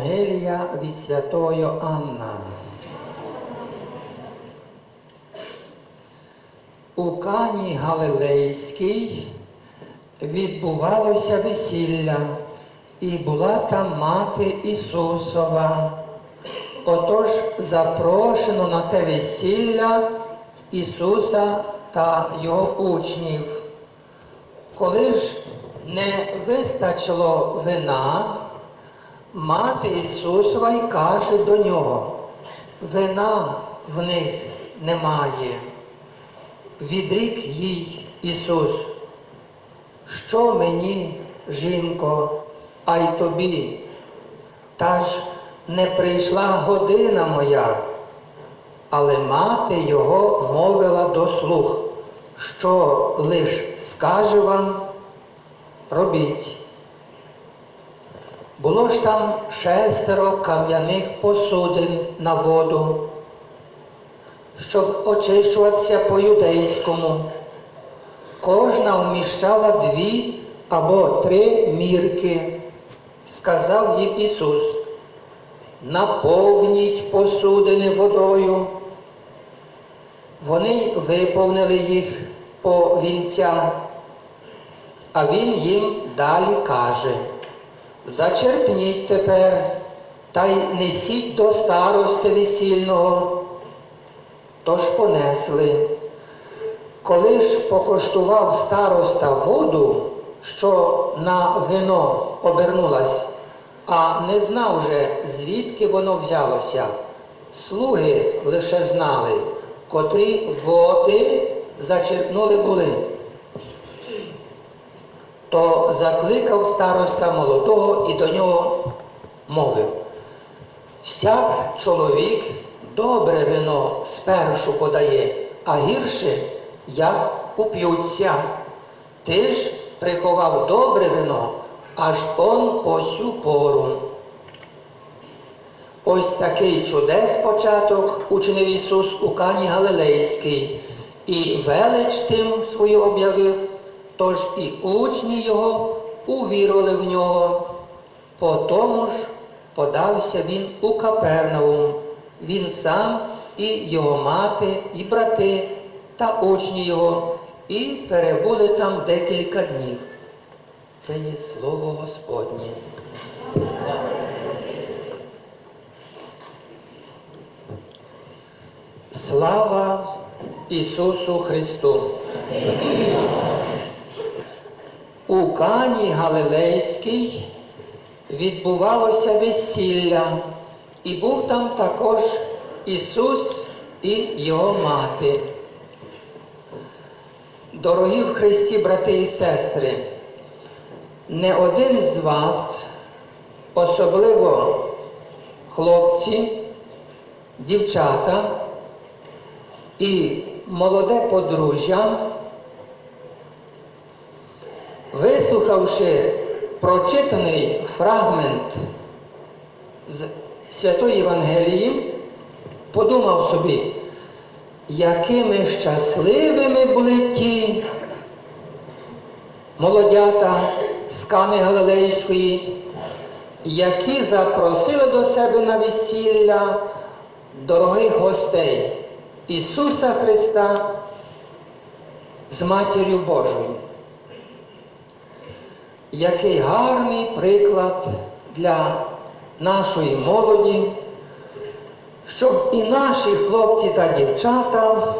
Євангелія від святої Анна. У Кані Галилейській відбувалося весілля, і була там мати Ісусова. Отож запрошено на те весілля Ісуса та Його учнів. Коли ж не вистачило вина, мати Ісусова й каже до нього, вина в них немає. Відрік їй Ісус, що мені, жінко, а й тобі, та ж не прийшла година моя, але мати його мовила до слух, що лиш скаже вам, робіть. Було ж там шестеро кам'яних посудин на воду, щоб очищуватися по-юдейському. Кожна вміщала дві або три мірки, сказав їм Ісус. Наповніть посудини водою. Вони виповнили їх по вінця, а він їм далі каже, зачерпніть тепер та й несіть до старости весільного. Тож понесли. Коли ж покоштував староста воду, що на вино обернулась, а не знав же, звідки воно взялося. Слуги лише знали, котрі води зачерпнули були. То закликав староста молодого і до нього мовив, всяк чоловік добре вино спершу подає, а гірше, як уп'ються. Ти ж приховав добре вино, аж он по сю пору. Ось такий чудес початок учинив Ісус у Кані Галилейській, і велич тим свою об'явив, тож і учні Його увірували в нього. По тому ж подався він у Капернаум, він сам і його мати, і брати та учні його, і перебули там декілька днів. Це є слово Господнє. Слава Ісусу Христу! У Кані Галилейській відбувалося весілля, і був там також Ісус і Його мати. Дорогі в Христі, брати і сестри, не один з вас, особливо хлопці, дівчата і молоде подружжя, вислухавши прочитаний фрагмент з Святої Євангелії, подумав собі, якими щасливими були ті молодята з Кани Галилейської, які запросили до себе на весілля дорогих гостей Ісуса Христа з Матір'ю Божою. Який гарний приклад для нашої молоді, щоб і наші хлопці та дівчата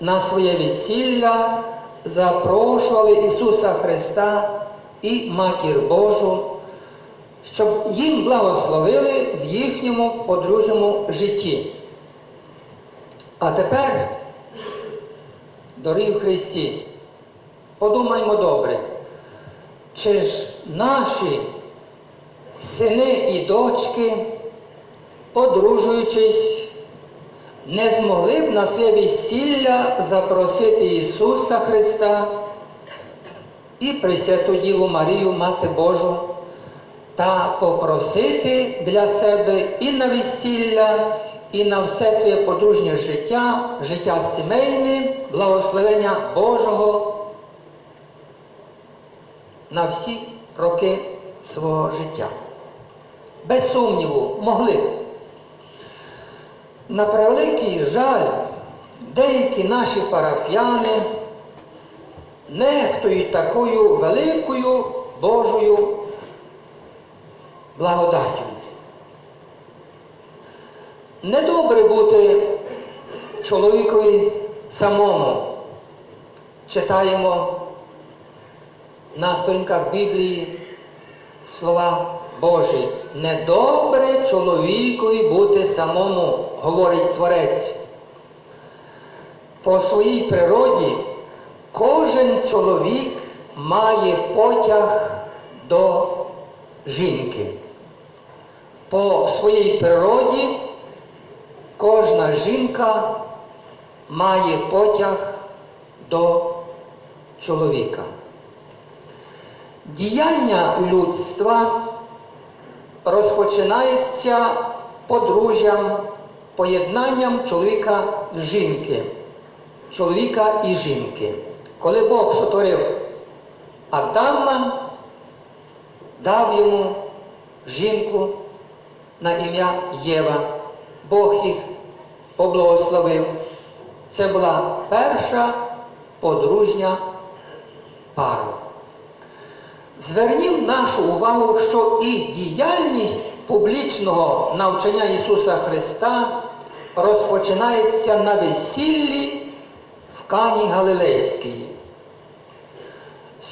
на своє весілля запрошували Ісуса Христа і Матір Божу, щоб їм благословили в їхньому подружньому житті. А тепер, дорогі в Христі, подумаймо добре, чи ж наші сини і дочки, одружуючись, не змогли б на своє весілля запросити Ісуса Христа і Пресвяту Діву Марію, Мати Божу, та попросити для себе і на весілля, і на все своє подружнє життя, життя сімейне, благословення Божого на всі роки свого життя. Без сумніву, могли б. На превеликий жаль, деякі наші парафіяни нехтують такою великою Божою благодаттю. Недобре бути чоловікові самому. Читаємо на сторінках Біблії слова Божі. Недобре чоловікові бути самому, говорить Творець. По своїй природі кожен чоловік має потяг до жінки. По своїй природі кожна жінка має потяг до чоловіка. Діяння людства розпочинається подружжям, поєднанням чоловіка з жінки, чоловіка і жінки. Коли Бог сотворив Адама, дав йому жінку на ім'я Єва. Бог їх поблагословив. Це була перша подружня пара. Звернім нашу увагу, що і діяльність публічного навчання Ісуса Христа розпочинається на весіллі в Кані Галилейській.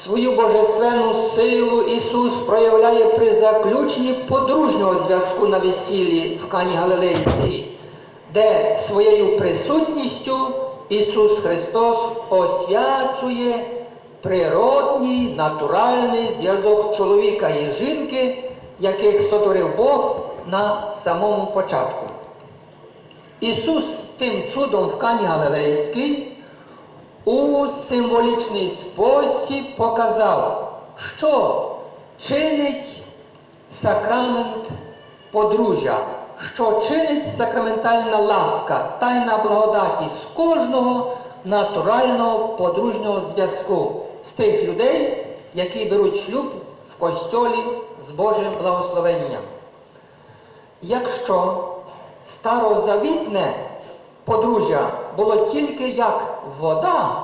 Свою божественну силу Ісус проявляє при заключенні подружнього зв'язку на весіллі в Кані Галилейській, де своєю присутністю Ісус Христос освячує природній натуральний зв'язок чоловіка і жінки, яких сотворив Бог на самому початку. Ісус тим чудом в Кані Галилейській у символічний спосіб показав, що чинить сакрамент подружжя, що чинить сакраментальна ласка, тайна благодаті з кожного натурального подружнього зв'язку з тих людей, які беруть шлюб в костьолі з Божим благословенням. Якщо старозавітне подружжя було тільки як вода,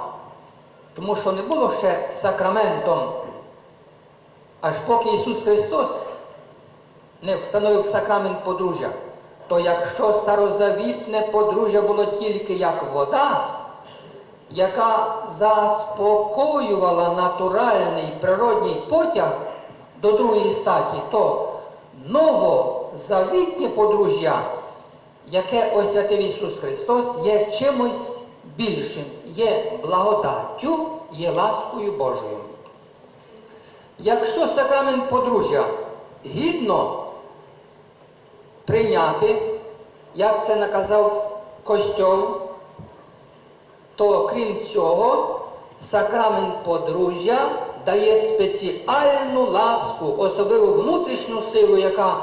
тому що не було ще сакраментом, аж поки Ісус Христос не встановив сакрамент подружжя, то якщо старозавітне подружжя було тільки як вода, яка заспокоювала натуральний природній потяг до другої статі, то новозавітнє подружжя, яке освятив Ісус Христос, є чимось більшим, є благодаттю, є ласкою Божою. Якщо сакрамент подружжя гідно прийняти, як це наказав Костьол, то крім цього, сакрамент подружжя дає спеціальну ласку, особливу внутрішню силу, яка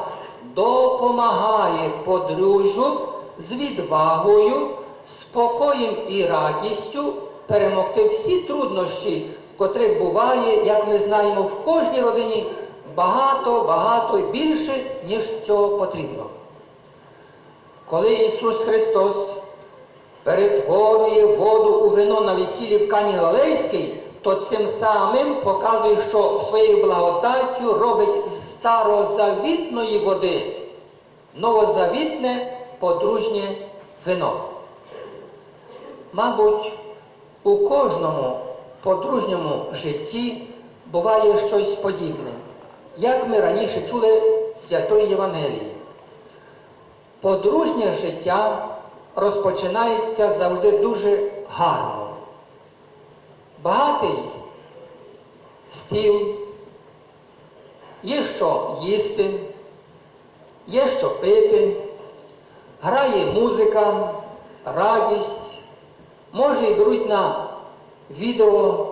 допомагає подружжю з відвагою, спокоєм і радістю перемогти всі труднощі, котрих буває, як ми знаємо, в кожній родині багато, багато більше, ніж цього потрібно. Коли Ісус Христос перетворює воду у вино на весіллі в Кані Галилейській, то цим самим показує, що своєю благодаттю робить з старозавітної води новозавітне подружнє вино. Мабуть, у кожному подружньому житті буває щось подібне, як ми раніше чули Святої Євангелії. Подружнє життя розпочинається завжди дуже гарно. Багатий стіл, є що їсти, є що пити, грає музика, радість, може і беруть на відео,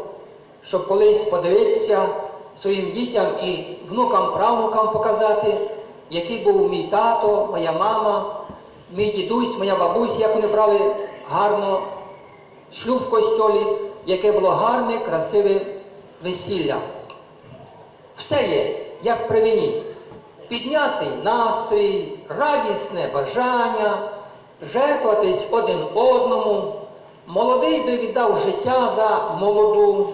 щоб колись подивитися своїм дітям і внукам, правнукам показати, який був мій тато, моя мама, мій дідусь, моя бабуся, як вони брали гарно шлюб в костьолі, яке було гарне, красиве весілля. Все є, як при вині. Піднятий настрій, радісне бажання, жертвуватись один одному. Молодий би віддав життя за молоду,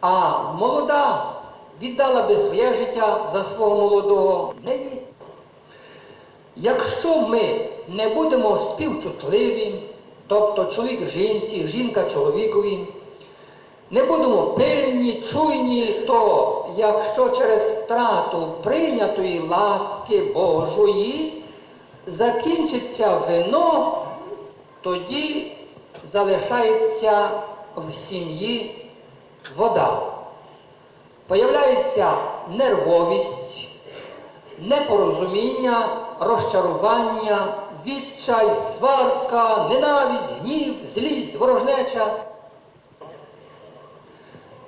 а молода віддала би своє життя за свого молодого. Якщо ми не будемо співчутливі, тобто чоловік жінці, жінка чоловікові, не будемо пильні, чуйні, то якщо через втрату прийнятої ласки Божої закінчиться вино, тоді залишається в сім'ї вода. Появляється нервовість, непорозуміння, розчарування, відчай, сварка, ненависть, гнів, злість, ворожнеча.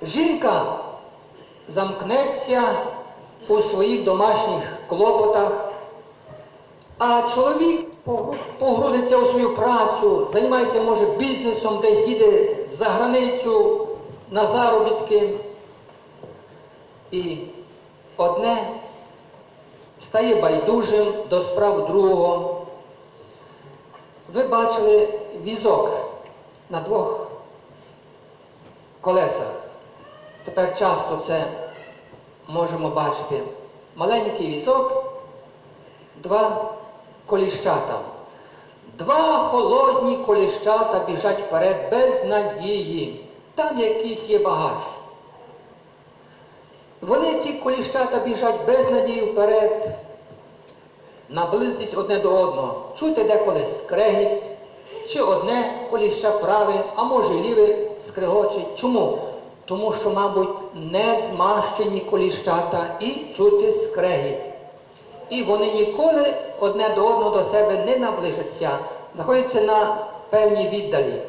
Жінка замкнеться у своїх домашніх клопотах, а чоловік погрузиться у свою працю, займається, може, бізнесом, десь їде за границю на заробітки. І одне стає байдужим до справ другого. Ви бачили візок на двох колесах. Тепер часто це можемо бачити. Маленький візок, два коліщата. Два холодні коліщата біжать вперед без надії. Там якийсь є багаж. Вони ці коліщата біжать без надії вперед, наблизитись одне до одного. Чути деколи скрегіт, чи одне коліща праве, а може ліве скрегочить. Чому? Тому що, мабуть, не змащені коліщата і чути скрегіт. І вони ніколи одне до одного до себе не наближаться, знаходяться на певній віддалі.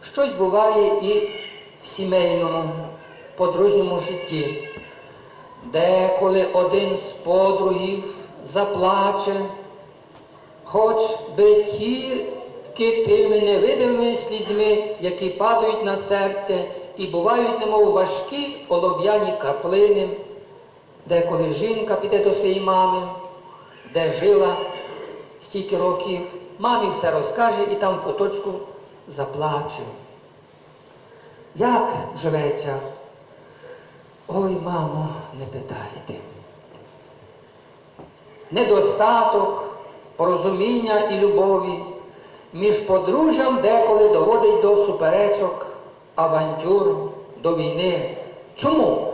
Щось буває і в сімейному, подружньому житті, деколи один з подругів заплаче, хоч би тільки тими невидимими слізьми, які падають на серце і бувають, немов важкі олов'яні каплини, деколи жінка піде до своєї мами, де жила стільки років, мамі все розкаже і там в куточку заплаче. Як живеться? Ой, мамо, не питайте. Недостаток, порозуміння і любові між подружжям деколи доводить до суперечок, авантюр, до війни. Чому?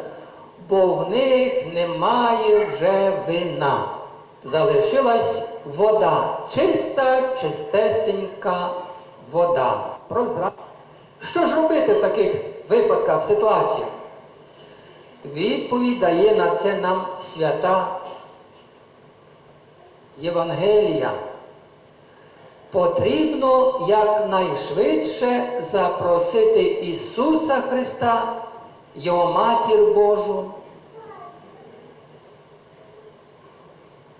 Бо в них немає вже вина. Залишилась вода, чиста, чистесенька вода. Що ж робити в таких випадках, ситуаціях? Відповідь дає на це нам свята Євангелія. Потрібно якнайшвидше запросити Ісуса Христа, Його Матір Божу.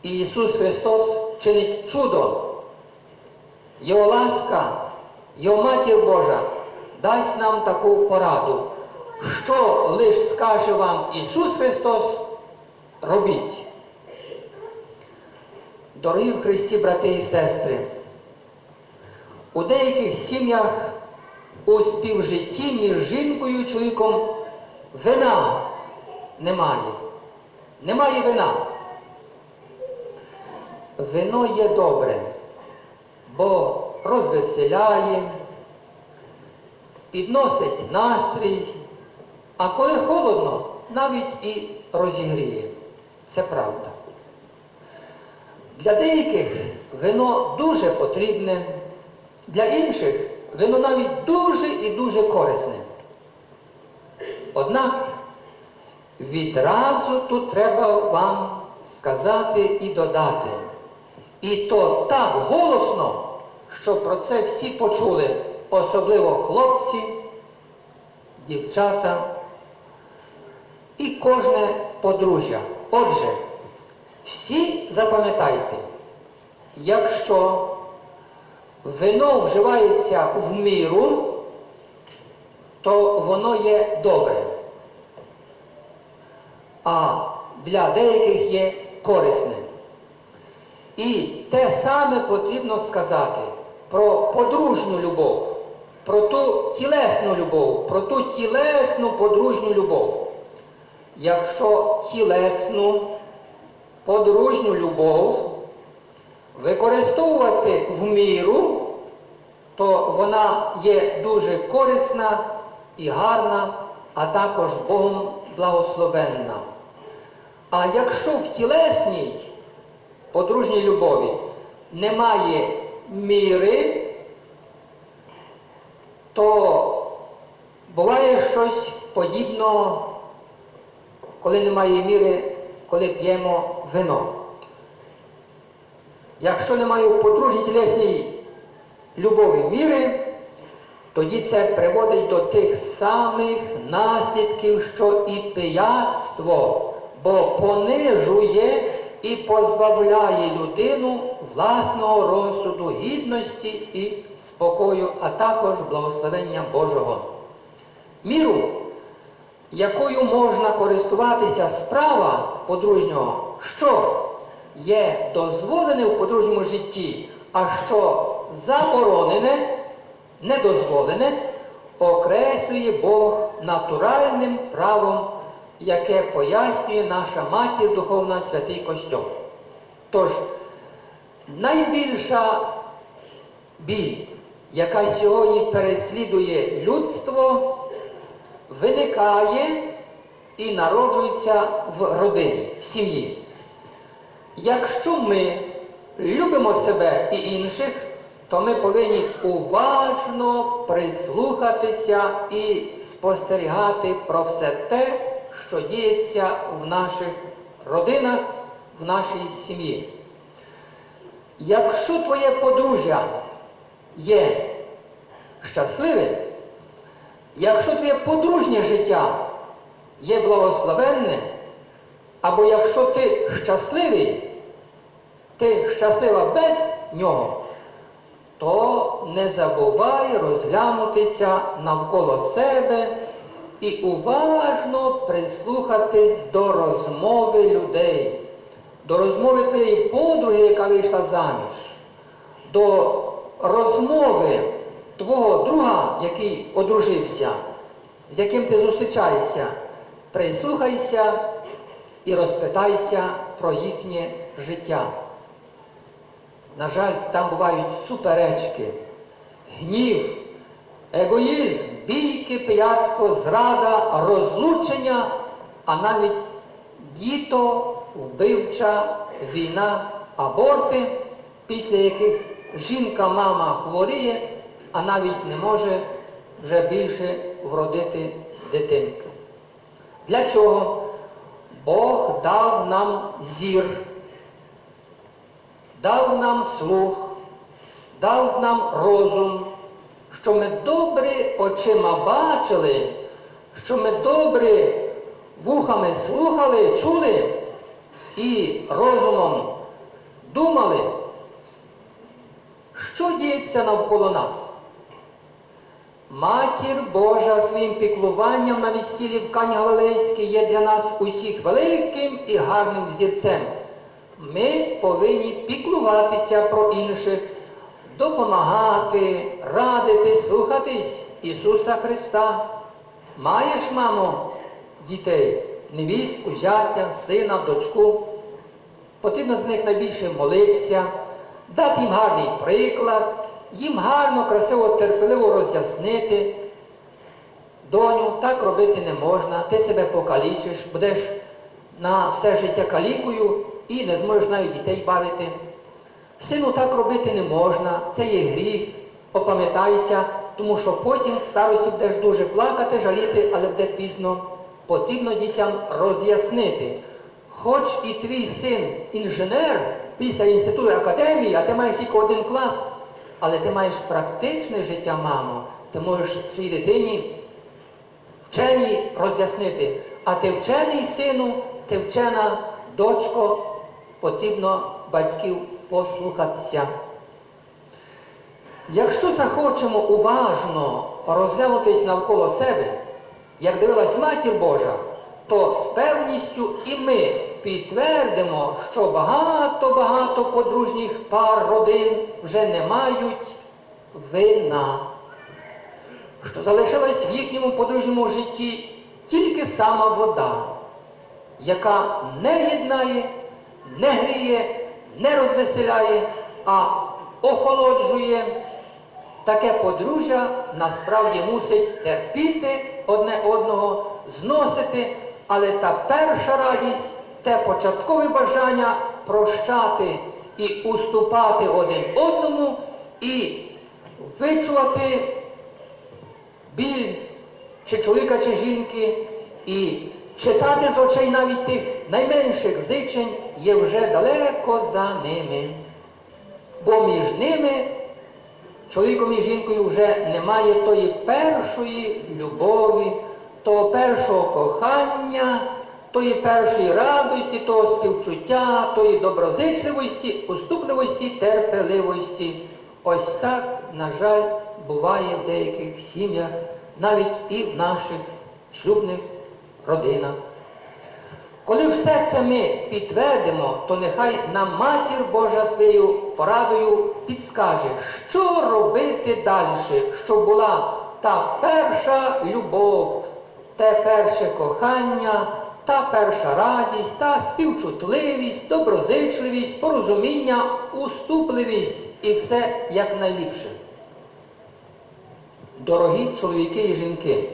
І Ісус Христос чинить чудо. Його ласка, Його Матір Божа дасть нам таку пораду. Що лиш скаже вам Ісус Христос, робіть. Дорогі в Христі, брати і сестри, у деяких сім'ях у співжитті між жінкою і чоловіком вина немає. Немає вина. Вино є добре, бо розвеселяє, підносить настрій, а коли холодно, навіть і розігріє. Це правда. Для деяких вино дуже потрібне, для інших вино навіть дуже і дуже корисне. Однак відразу тут треба вам сказати і додати. І то так голосно, щоб про це всі почули, особливо хлопці, дівчата і кожне подружжя. Отже, всі запам'ятайте, якщо вино вживається в міру, то воно є добре. а для деяких є корисним. І те саме потрібно сказати про подружню любов, про ту тілесну любов, про ту тілесну подружню любов. Якщо тілесну подружню любов використовувати в міру, то вона є дуже корисна і гарна, а також Богом благословенна. А якщо в тілесній подружній любові немає міри, то буває щось подібного, коли немає міри, коли п'ємо вино. Якщо немає в подружній тілесній любові міри, тоді це приводить до тих самих наслідків, що і пияцтво, бо понижує і позбавляє людину власного розсуду, гідності і спокою, а також благословення Божого. Міру, якою можна користуватися справа подружнього, що є дозволене в подружньому житті, а що заборонене, недозволене, окреслює Бог натуральним правом, яке пояснює наша матір Духовна Святий Костьол. Тож, найбільша біль, яка сьогодні переслідує людство, виникає і народжується в родині, в сім'ї. Якщо ми любимо себе і інших, то ми повинні уважно прислухатися і спостерігати про все те, що діється в наших родинах, в нашій сім'ї. Якщо твоє подружжя є щасливим, якщо твоє подружнє життя є благословенне, або якщо ти щасливий, ти щаслива без нього, то не забувай розглянутися навколо себе і уважно прислухатись до розмови людей, до розмови твоєї подруги, яка вийшла заміж, до розмови твого друга, який одружився, з яким ти зустрічаєшся, прислухайся і розпитайся про їхнє життя. На жаль, там бувають суперечки, гнів, егоїзм, бійки, пияцтво, зрада, розлучення, а навіть діто, вбивча війна, аборти, після яких жінка, мама хворіє, а навіть не може вже більше вродити дитинку. Для чого Бог дав нам зір дав нам слух, дав нам розум, що ми добре очима бачили, що ми добре вухами слухали, чули і розумом думали, що діється навколо нас. Матір Божа своїм піклуванням на весіллі в Кані Галилейській є для нас усіх великим і гарним взірцем. Ми повинні піклуватися про інших, допомагати, радити, слухатись Ісуса Христа. Маєш, мамо, дітей, невістку, зятя, сина, дочку. Потрібно з них найбільше молитися, дати їм гарний приклад, їм гарно, красиво, терпеливо роз'яснити. Доню, так робити не можна, ти себе покалічиш, будеш на все життя калікою і не зможеш навіть дітей бавити. Сину, так робити не можна, це є гріх, опам'ятайся, тому що потім в старості будеш дуже плакати, жаліти, але буде пізно. Потрібно дітям роз'яснити. Хоч і твій син інженер після інституту академії, а ти маєш тільки один клас, але ти маєш практичне життя, мамо, ти можеш своїй дитині вчені роз'яснити. А ти вчений сину, ти вчена дочко, потрібно батьків послухатися. Якщо захочемо уважно розглянутись навколо себе, як дивилась Матір Божа, то з певністю і ми підтвердимо, що багато-багато подружніх пар родин вже не мають вина, що залишилась в їхньому подружньому житті тільки сама вода, яка не єднає, не гріє, не розвеселяє, а охолоджує. Таке подружжя насправді мусить терпіти одне одного, зносити, але та перша радість, те початкове бажання прощати і уступати один одному, і вичувати біль чи чоловіка, чи жінки, і читати з очей навіть тих найменших зичень є вже далеко за ними. Бо між ними чоловіком і жінкою вже немає тої першої любові, того першого кохання, тої першої радості, того співчуття, тої доброзичливості, уступливості, терпеливості. Ось так, на жаль, буває в деяких сім'ях, навіть і в наших шлюбних родинах. Коли все це ми підтвердимо, то нехай нам матір Божа своєю порадою підскаже, що робити далі, щоб була та перша любов, те перше кохання, та перша радість, та співчутливість, доброзичливість, порозуміння, уступливість і все якнайліпше. Дорогі чоловіки і жінки,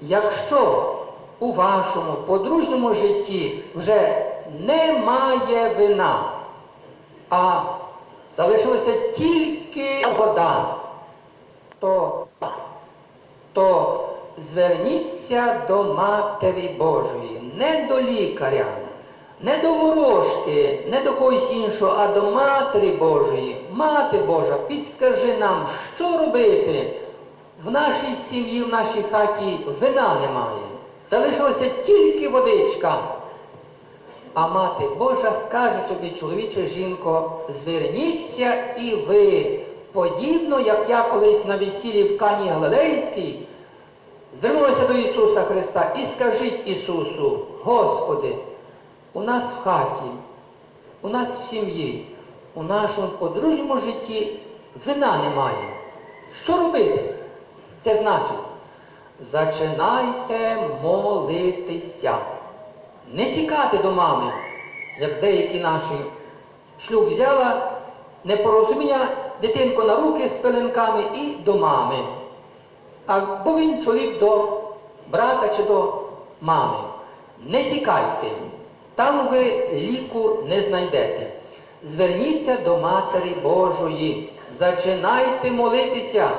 якщо у вашому подружньому житті вже немає вина, а залишилася тільки вода, то, то зверніться до Матері Божої, не до лікаря, не до ворожки, не до когось іншого, а до Матері Божої. Мати Божа, підскажи нам, що робити. В нашій сім'ї, в нашій хаті вина немає. Залишилася тільки водичка. А мати Божа скаже тобі, чоловіче жінко, зверніться і ви, подібно, як я колись на весіллі в Кані Галилейській, звернулася до Ісуса Христа і скажіть Ісусу, Господи, у нас в хаті, у нас в сім'ї, у нашому подружньому житті вина немає. Що робити? Це значить, зачинайте молитися. Не тікати до мами, як деякі наші. Шлюб взяла непорозуміння дитинку на руки з пеленками і до мами. А він чоловік до брата чи до мами. Не тікайте, там ви ліку не знайдете. Зверніться до Матері Божої, зачинайте молитися.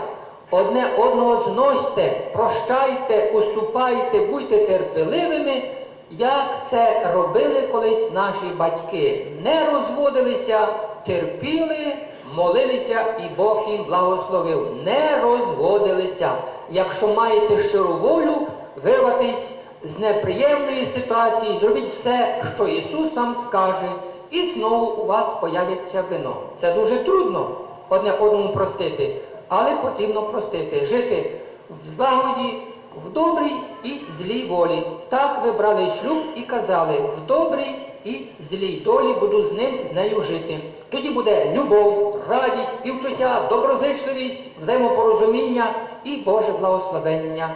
Одне одного зносьте, прощайте, уступайте, будьте терпеливими, як це робили колись наші батьки. Не розводилися, терпіли, молилися і Бог їм благословив. Не розводилися. Якщо маєте щиру волю, вирватись з неприємної ситуації, зробіть все, що Ісус вам скаже, і знову у вас появиться вино. Це дуже трудно одне одному простити але потрібно простити, жити в злагоді, в добрій і злій волі. Так ви брали шлюб і казали, в добрій і злій долі буду з ним, з нею жити. Тоді буде любов, радість, співчуття, доброзичливість, взаємопорозуміння і Боже благословення.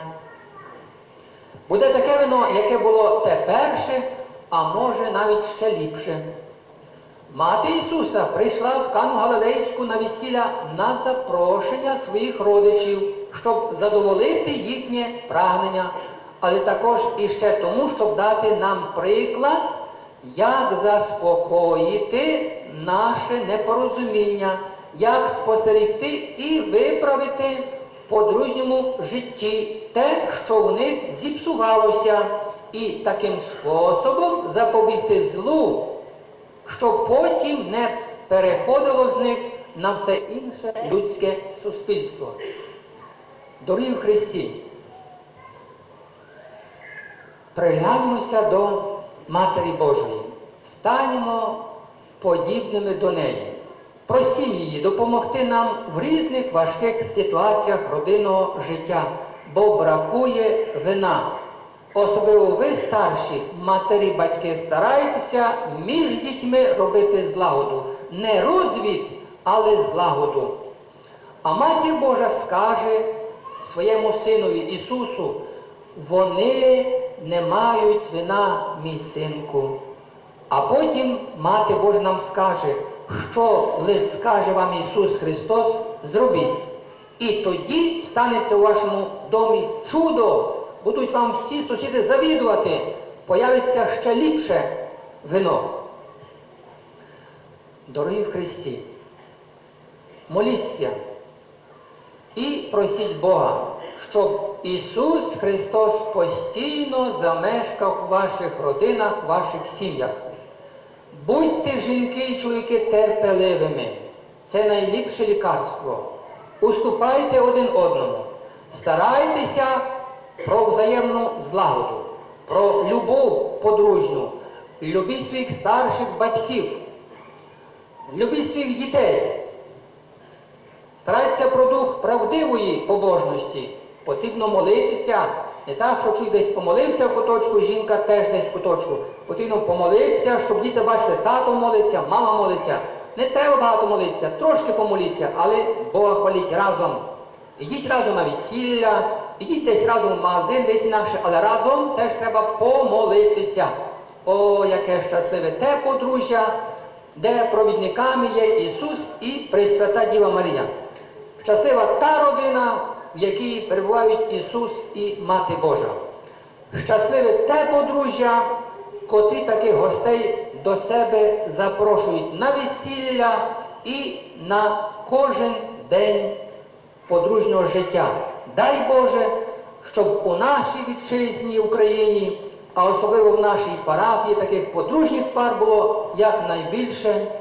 Буде таке вино, яке було те перше, а може навіть ще ліпше. Мати Ісуса прийшла в Кану Галилейську на весілля на запрошення своїх родичів, щоб задоволити їхнє прагнення, але також і ще тому, щоб дати нам приклад, як заспокоїти наше непорозуміння, як спостерегти і виправити в подружньому житті те, що в них зіпсувалося, і таким способом запобігти злу щоб потім не переходило з них на все інше людське суспільство. Дорогі в Христі, пригляньмося до Матері Божої, станемо подібними до неї. Просім її допомогти нам в різних важких ситуаціях родинного життя, бо бракує вина. особливо ви старші, матері, батьки, старайтеся між дітьми робити злагоду. Не розвід, але злагоду. А матір Божа скаже своєму синові Ісусу, вони не мають вина, мій синку. А потім Мати Божа нам скаже, що лише скаже вам Ісус Христос, зробіть. І тоді станеться у вашому домі чудо. Будуть вам всі сусіди завідувати, появиться ще ліпше вино. Дорогі в Христі, моліться і просіть Бога, щоб Ісус Христос постійно замешкав у ваших родинах, в ваших сім'ях. Будьте жінки і чоловіки терпеливими. Це найліпше лікарство. Уступайте один одному. Старайтеся про взаємну злагоду, про любов подружню. Любіть своїх старших батьків. Любіть своїх дітей. Старайтеся про дух правдивої побожності. Потрібно молитися. Не так, що чоловік десь помолився в куточку, жінка теж десь в куточку. Потрібно помолитися, щоб діти бачили, тато молиться, мама молиться. Не треба багато молитися, трошки помоліться, але Бога хваліть разом. Ідіть разом на весілля, ідіть десь разом в магазин, десь інакше, але разом теж треба помолитися. О, яке щасливе те подружжя, де провідниками є Ісус і Пресвята Діва Марія. Щаслива та родина, в якій перебувають Ісус і Мати Божа. Щасливе те подружжя, котрі таких гостей до себе запрошують на весілля і на кожен день подружнього життя. Дай Боже, щоб у нашій вітчизні Україні, а особливо в нашій парафії таких подружніх пар було якнайбільше.